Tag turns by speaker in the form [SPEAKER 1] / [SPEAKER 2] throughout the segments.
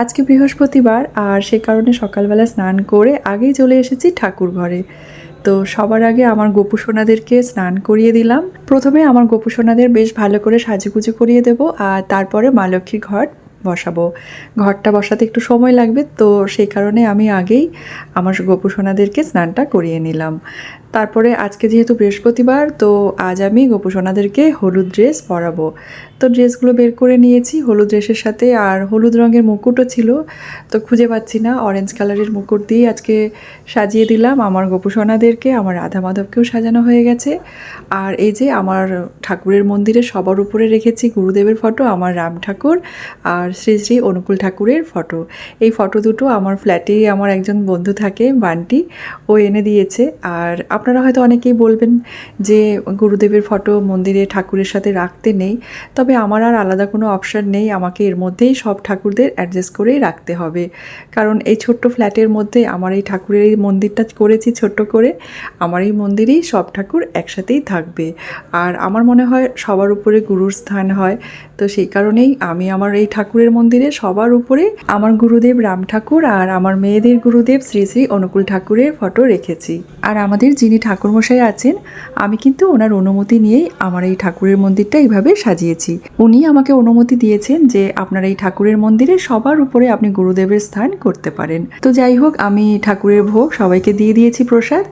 [SPEAKER 1] আজকে বৃহস্পতিবার আর সে কারণে সকালবেলা স্নান করে আগেই চলে এসেছি ঠাকুর ঘরে তো সবার আগে আমার গোপু সোনাদেরকে স্নান করিয়ে দিলাম। প্রথমে আমার গোপু সোনাদের বেশ ভালো করে সাজুগুজু করিয়ে দেবো আর তারপরে মা লক্ষ্মীর ঘট বসাবো। ঘরটা বসাতে একটু সময় লাগবে, তো সেই কারণে আমি আগেই আমার গোপু সোনাদেরকে স্নানটা করিয়ে নিলাম। তারপরে আজকে যেহেতু বৃহস্পতিবার, তো আজ আমি গোপু সোনাদেরকে হলুদ ড্রেস পরাবো। তো ড্রেসগুলো বের করে নিয়েছি, হলুদ ড্রেসের সাথে আর হলুদ রঙের মুকুটও ছিল, তো খুঁজে পাচ্ছি না। অরেঞ্জ কালারের মুকুট দিয়ে আজকে সাজিয়ে দিলাম। আমার গোপু সোনাদেরকে আমার রাধা মাধবকেও সাজানো হয়ে গেছে। আর এই যে আমার ঠাকুরের মন্দিরে সবার উপরে রেখেছি গুরুদেবের ফটো, আমার রাম ঠাকুর আর শ্রী শ্রী অনুকূল ঠাকুরের ফটো। এই ফটো দুটো আমার ফ্ল্যাটেই আমার একজন বন্ধু থাকে, বান্টি, ও এনে দিয়েছে। আর আপনারা হয়তো অনেকেই বলবেন যে গুরুদেবের ফটো মন্দিরে ঠাকুরের সাথে রাখতে নেই, তবে আমার আর আলাদা কোনো অপশান নেই, আমাকে এর মধ্যেই সব ঠাকুরদের অ্যাডজাস্ট করেই রাখতে হবে। কারণ এই ছোট্ট ফ্ল্যাটের মধ্যে আমার এই ঠাকুরের এই মন্দিরটা করেছি ছোট্ট করে, আমার এই মন্দিরেই সব ঠাকুর একসাথেই থাকবে। আর আমার মনে হয় সবার উপরে গুরুর স্থান হয় তো সেই কারণেই আমি আমার এই ঠাকুরের মন্দিরে সবার উপরে আমার গুরুদেব রাম ঠাকুর আর আমার মেয়েদের গুরুদেব শ্রী শ্রী অনুকূল ঠাকুরের ফটো রেখেছি। আর আমাদের যিনি ঠাকুরমশাই আছেন, আমি কিন্তু ওনার অনুমতি নিয়েই আমার এই ঠাকুরের মন্দিরটা এইভাবে সাজিয়েছি। উনি আমাকে অনুমতি দিয়েছেন যে আপনার এই ঠাকুরের মন্দিরে সবার উপরে আপনি গুরুদেবের স্থান করতে পারেন। তো যাই হোক, আমি ঠাকুরের ভোগ সবাইকে দিয়ে দিয়েছি প্রসাদ,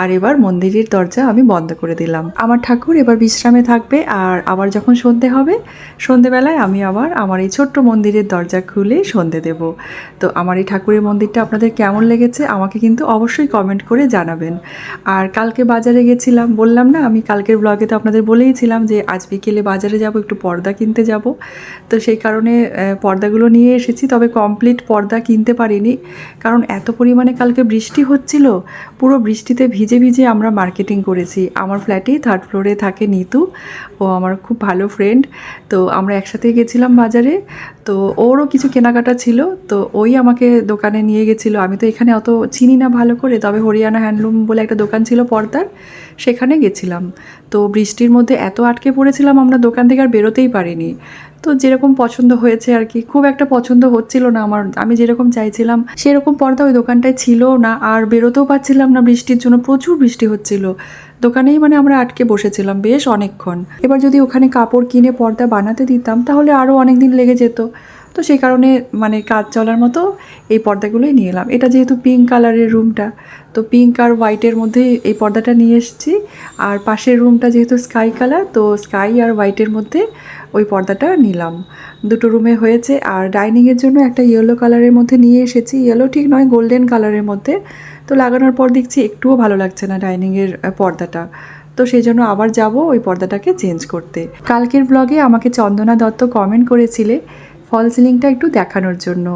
[SPEAKER 1] আর এবার মন্দিরের দরজা আমি বন্ধ করে দিলাম। আমার ঠাকুর এবার বিশ্রামে থাকবে, আর আবার যখন সন্ধে হবে সন্ধেবেলায় আমি আবার আমার এই ছোট্ট মন্দিরের দরজা খুলে সন্ধে দেব। তো আমার এই ঠাকুরের মন্দিরটা আপনাদের কেমন লেগেছে আমাকে কিন্তু অবশ্যই কমেন্ট করে জানাবেন। আর কালকে বাজারে গেছিলাম, বললাম না, আমি কালকের ব্লগে তো আপনাদের বলেইছিলাম যে আজ বিকেলে বাজারে যাব, একটু পর্দা কিনতে যাব। তো সেই কারণে পর্দাগুলো নিয়ে এসেছি, তবে কমপ্লিট পর্দা কিনতে পারিনি। কারণ এত পরিমাণে কালকে বৃষ্টি হচ্ছিল, পুরো বৃষ্টিতে ভিজে ভিজে আমরা মার্কেটিং করেছি। আমার ফ্ল্যাটেই থার্ড ফ্লোরে থাকে নিতু, ও আমার খুব ভালো ফ্রেন্ড তো আমরা একসাথেই গেছিলাম বাজারে, তো ওরও কিছু কেনাকাটা ছিল, তো ওই আমাকে দোকানে নিয়ে গেছিল। আমি তো এখানে অত চিনি না ভালো করে, তবে হরিয়ানা হ্যান্ডলুম বলে একটা দোকান ছিল পর্দার, সেখানে গেছিলাম। তো বৃষ্টির মধ্যে এত আটকে পড়েছিলাম আমরা দোকান থেকে আর বেরোতেই পারিনি। তো যেরকম পছন্দ হয়েছে আর কি, খুব একটা পছন্দ হচ্ছিল না আমার। আমি যেরকম চাইছিলাম, সেরকম পর্দা ওই দোকানটায় ছিল না, আর বেরোতেও পারছিলাম না, বৃষ্টির জন্য প্রচুর বৃষ্টি হচ্ছিল। দোকানেই মানে আমরা আটকে বসেছিলাম বেশ অনেকক্ষণ। এবার যদি ওখানে কাপড় কিনে পর্দা বানাতে দিতাম, তাহলে আরও অনেক দিন লেগে যেত। তো সেই কারণে মানে কাজ চলার মতো এই পর্দাগুলোই নিয়ে এলাম। এটা যেহেতু পিঙ্ক কালারের রুমটা তো পিঙ্ক আর হোয়াইটের মধ্যে এই পর্দাটা নিয়ে এসেছি। আর পাশের রুমটা যেহেতু স্কাই কালার তো স্কাই আর হোয়াইটের মধ্যে ওই পর্দাটা নিলাম। দুটো রুমে হয়েছে। আর ডাইনিংয়ের জন্য একটা ইয়েলো কালারের মধ্যে নিয়ে এসেছি। ইয়েলো ঠিক নয় গোল্ডেন কালারের মধ্যে। তো লাগানোর পর দেখছি একটুও ভালো লাগছে না ডাইনিংয়ের পর্দাটা। তো সেই জন্য আবার যাব ওই পর্দাটাকে চেঞ্জ করতে। কালকের ব্লগে আমাকে চন্দনা দত্ত কমেন্ট করেছিলে ফল সিলিংটা একটু দেখানোর জন্য।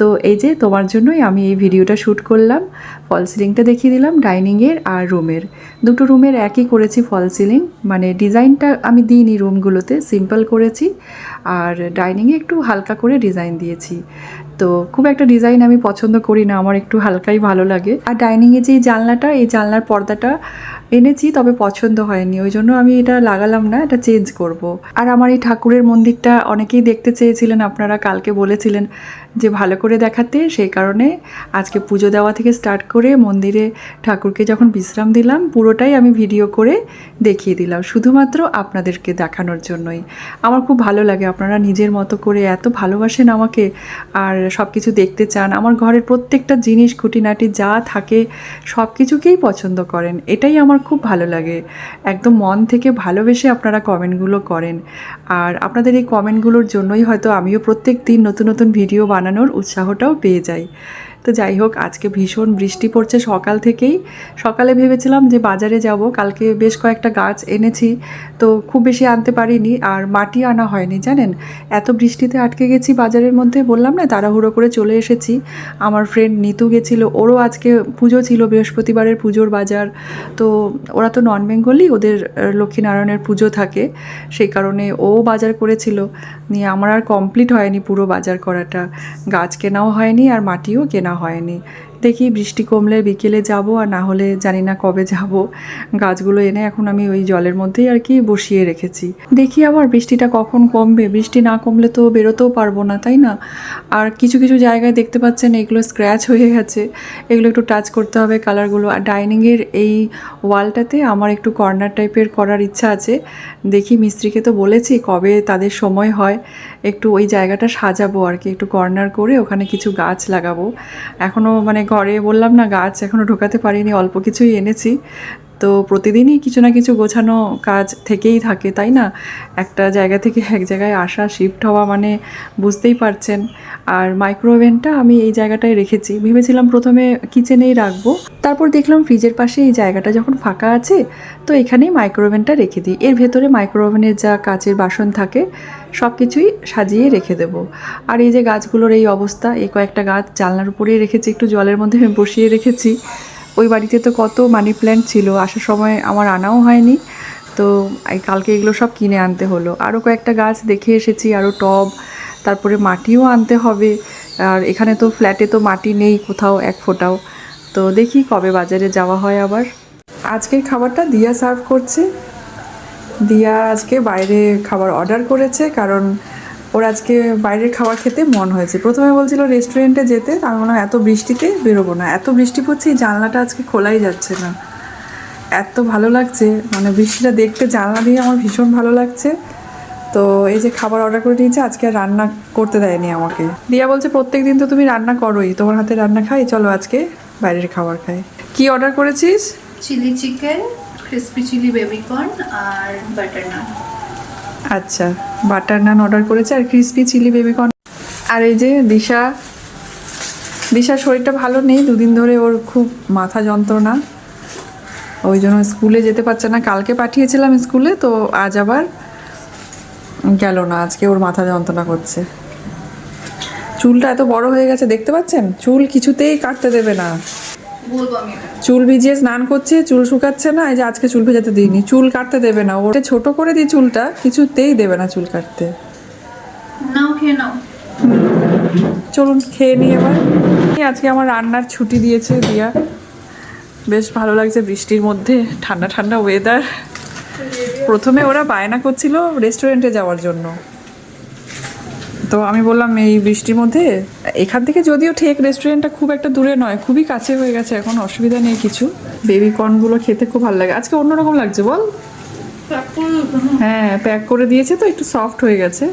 [SPEAKER 1] তো এই যে তোমার জন্যই আমি এই ভিডিওটা শ্যুট করলাম। ফল সিলিংটা দেখিয়ে দিলাম ডাইনিংয়ের আর রুমের দুটো রুমের একই করেছি ফল সিলিং মানে ডিজাইনটা আমি দিইনি রুমগুলোতে সিম্পল করেছি। আর ডাইনিংয়ে একটু হালকা করে ডিজাইন দিয়েছি। তো খুব একটা ডিজাইন আমি পছন্দ করি না, আমার একটু হালকাই ভালো লাগে। আর ডাইনিংয়ে যে জানলাটা, এই জানলার পর্দাটা এনেছি, তবে পছন্দ হয়নি। ওই জন্য আমি এটা লাগালাম না, এটা চেঞ্জ করব। আর আমার এই ঠাকুরের মন্দিরটা অনেকেই দেখতে চেয়েছিলেন, আপনারা কালকে বলেছিলেন যে ভালো করে দেখাতে। সেই কারণে আজকে পুজো দেওয়া থেকে স্টার্ট করে মন্দিরে ঠাকুরকে যখন বিশ্রাম দিলাম, পুরোটাই আমি ভিডিও করে দেখিয়ে দিলাম, শুধুমাত্র আপনাদেরকে দেখানোর জন্যই। আমার খুব ভালো লাগে, আপনারা নিজের মতো করে এত ভালোবাসেন আমাকে, আর সব কিছু দেখতে চান। আমার ঘরের প্রত্যেকটা জিনিস, খুঁটিনাটি যা থাকে সব কিছুকেই পছন্দ করেন। এটাই আমার খুব ভালো লাগে। একদম মন থেকে ভালোবেসে আপনারা কমেন্টগুলো করেন। আর আপনাদের এই কমেন্টগুলোর জন্যই হয়তো আমিও প্রত্যেক দিন নতুন নতুন ভিডিও বানানোর উৎসাহটাও পেয়ে যাই। তো যাই হোক, আজকে ভীষণ বৃষ্টি পড়ছে সকাল থেকেই। সকালে ভেবেছিলাম যে বাজারে যাব, কালকে বেশ কয়েকটা গাছ এনেছি, তো খুব বেশি আনতে পারিনি আর মাটি আনা হয়নি, জানেন? এত বৃষ্টিতে আটকে গেছি বাজারের মধ্যে, বললাম না তাড়াহুড়ো করে চলে এসেছি। আমার ফ্রেন্ড নিতু গেছিল, ওরও আজকে পুজো ছিল, বৃহস্পতিবারের পুজোর বাজার। তো ওরা তো নন বেঙ্গলি ওদের লক্ষ্মীনারায়ণের পুজো থাকে, সেই কারণে ও বাজার করেছিল। নিয়ে আমার আর কমপ্লিট হয়নি পুরো বাজার করাটা। গাছ কেনাও হয়নি আর মাটিও কেনা হয়নি। দেখি বৃষ্টি কমলে বিকেলে যাব আর না হলে জানি না কবে যাব। গাছগুলো এনে এখন আমি ওই জলের মধ্যেই আর কি বসিয়ে রেখেছি। দেখি আবার বৃষ্টিটা কখন কমবে। বৃষ্টি না কমলে তো বেরোতেও পারব না, তাই না? আর কিছু কিছু জায়গায় দেখতে পাচ্ছেন এগুলো স্ক্র্যাচ হয়ে গেছে। এগুলো একটু টাচ করতে হবে কালারগুলো আর ডাইনিংয়ের এই ওয়ালটাতে আমার একটু কর্নার টাইপের করার ইচ্ছা আছে। দেখি মিস্ত্রিকে তো বলেছি কবে তাদের সময় হয়। একটু ওই জায়গাটা সাজাবো আর কি। একটু কর্নার করে ওখানে কিছু গাছ লাগাবো। এখনও মানে ঘরে বললাম না গাছ এখনও ঢোকাতে পারিনি অল্প কিছুই এনেছি। তো প্রতিদিনই কিছু না কিছু গোছানো কাজ থেকেই থাকে, তাই না? একটা জায়গা থেকে এক জায়গায় আসা শিফট হওয়া মানে বুঝতেই পারছেন। আর মাইক্রোওভেনটা আমি এই জায়গাটায় রেখেছি। ভেবেছিলাম প্রথমে কিচেনেই রাখব। তারপর দেখলাম ফ্রিজের পাশে এই জায়গাটা যখন ফাঁকা আছে, তো এখানেই মাইক্রোওভেনটা রেখে দিই। এর ভেতরে মাইক্রোওভেনের যা কাচের বাসন থাকে সব কিছুই সাজিয়ে রেখে দেবো। আর এই যে গাছগুলোর এই অবস্থা, এই কয়েকটা গাছ জানলার উপরেই রেখেছি, একটু জলের মধ্যে বসিয়ে রেখেছি। ওই বাড়িতে তো কত মানি প্ল্যান্ট ছিল, আসার সময় আমার আনাও হয়নি। তো এই কালকে এগুলো সব কিনে আনতে হলো। আরও কয়েকটা গাছ দেখে এসেছি আরও টব, তারপরে মাটিও আনতে হবে। আর এখানে তো ফ্ল্যাটে তো মাটি নেই, কোথাও এক ফোঁটাও। তো দেখি কবে বাজারে যাওয়া হয় আবার। আজকের খাবারটা দিয়া সার্ভ করছে। দিয়া আজকে বাইরে খাবার অর্ডার করেছে, কারণ ওর আজকে বাইরের খাবার খেতে মন হয়েছে। প্রথমে বলছিল রেস্টুরেন্টে যেতে আমি বললাম এত বৃষ্টিতে বেরোবো না। এত বৃষ্টি পড়ছে, এই জানলাটা আজকে খোলাই যাচ্ছে না। এত ভালো লাগছে মানে বৃষ্টিটা দেখতে জানলা দিয়ে আমার ভীষণ ভালো লাগছে। তো এই যে খাবার অর্ডার করে নিয়েছে, আজকে আর রান্না করতে দেয়নি আমাকে। দিয়া বলছে প্রত্যেক দিন তো তুমি রান্না করোই, তোমার হাতে রান্না খাই, চলো আজকে বাইরের খাবার খাই। কি অর্ডার করেছিস?
[SPEAKER 2] Chilli chicken crispy chilli baby corn আর বাটার নান
[SPEAKER 1] আচ্ছা বাটার নান অর্ডার করেছে আর ক্রিসপি চিলি বেবিকর্ন আর এই যে দিশা, দিশার শরীরটা ভালো নেই, দুদিন ধরে ওর খুব মাথা যন্ত্রণা। ওই জন্য স্কুলে যেতে পারছে না। কালকে পাঠিয়েছিলাম স্কুলে, তো আজ আবার গেল না। আজকে ওর মাথা যন্ত্রণা করছে। চুলটা এত বড় হয়ে গেছে, দেখতে পাচ্ছেন? চুল কিছুতেই কাটতে দেবে না। চুল ভিজিয়ে স্নান করছে চুল শুকাচ্ছে না এই যে আজকে চুল ভেজাতে দিইনি। চুল কাটতে দেবে না ওটা ছোট করে দিই চুলটা কিছুতেই দেবে না চুল কাটতে।
[SPEAKER 2] নাও খেয়ে নাও।
[SPEAKER 1] চলুন খেয়ে নিই এবার। আজকে আমার রান্নার ছুটি দিয়েছে দিয়া। বেশ ভালো লাগছে বৃষ্টির মধ্যে ঠান্ডা ঠান্ডা ওয়েদার প্রথমে ওরা বায়না করছিল রেস্টুরেন্টে যাওয়ার জন্য। তো আমি বললাম এই বৃষ্টির মধ্যে এখান থেকে যদিও ঠেক রেস্টুরেন্টটা খুব একটা দূরে নয় খুবই কাছে হয়ে গেছে এখন অসুবিধা নেই কিছু। বেবি কর্নগুলো খেতে খুব ভালো লাগে। আজকে অন্যরকম লাগছে বল? হ্যাঁ। প্যাক করে দিয়েছে তো একটু সফট হয়ে গেছে।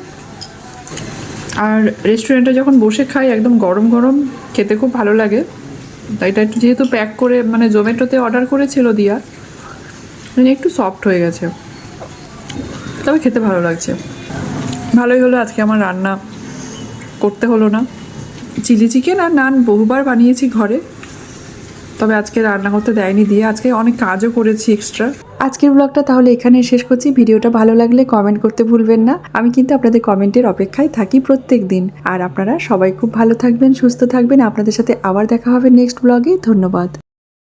[SPEAKER 1] আর রেস্টুরেন্টে যখন বসে খাই একদম গরম গরম খেতে খুব ভালো লাগে। তাই এটা একটু যেহেতু প্যাক করে মানে জোম্যাটোতে অর্ডার করেছিল দিয়া মানে একটু সফট হয়ে গেছে। তবে খেতে ভালো লাগছে। ভালোই হলো আজকে আমার রান্না। করতে হলো না। চিলি চিকেন আর নান বহুবার বানিয়েছি ঘরে। তবে আজকে রান্না করতে দেয়নি দিয়ে আজকে অনেক কাজও করেছি এক্সট্রা আজকের ব্লগটা তাহলে এখানে শেষ করছি। ভিডিওটা ভালো লাগলে কমেন্ট করতে ভুলবেন না। আমি কিন্তু আপনাদের কমেন্টের অপেক্ষায় থাকি প্রত্যেক দিন। আর আপনারা সবাই খুব ভালো থাকবেন, সুস্থ থাকবেন। আপনাদের সাথে আবার দেখা হবে নেক্সট ব্লগে ধন্যবাদ।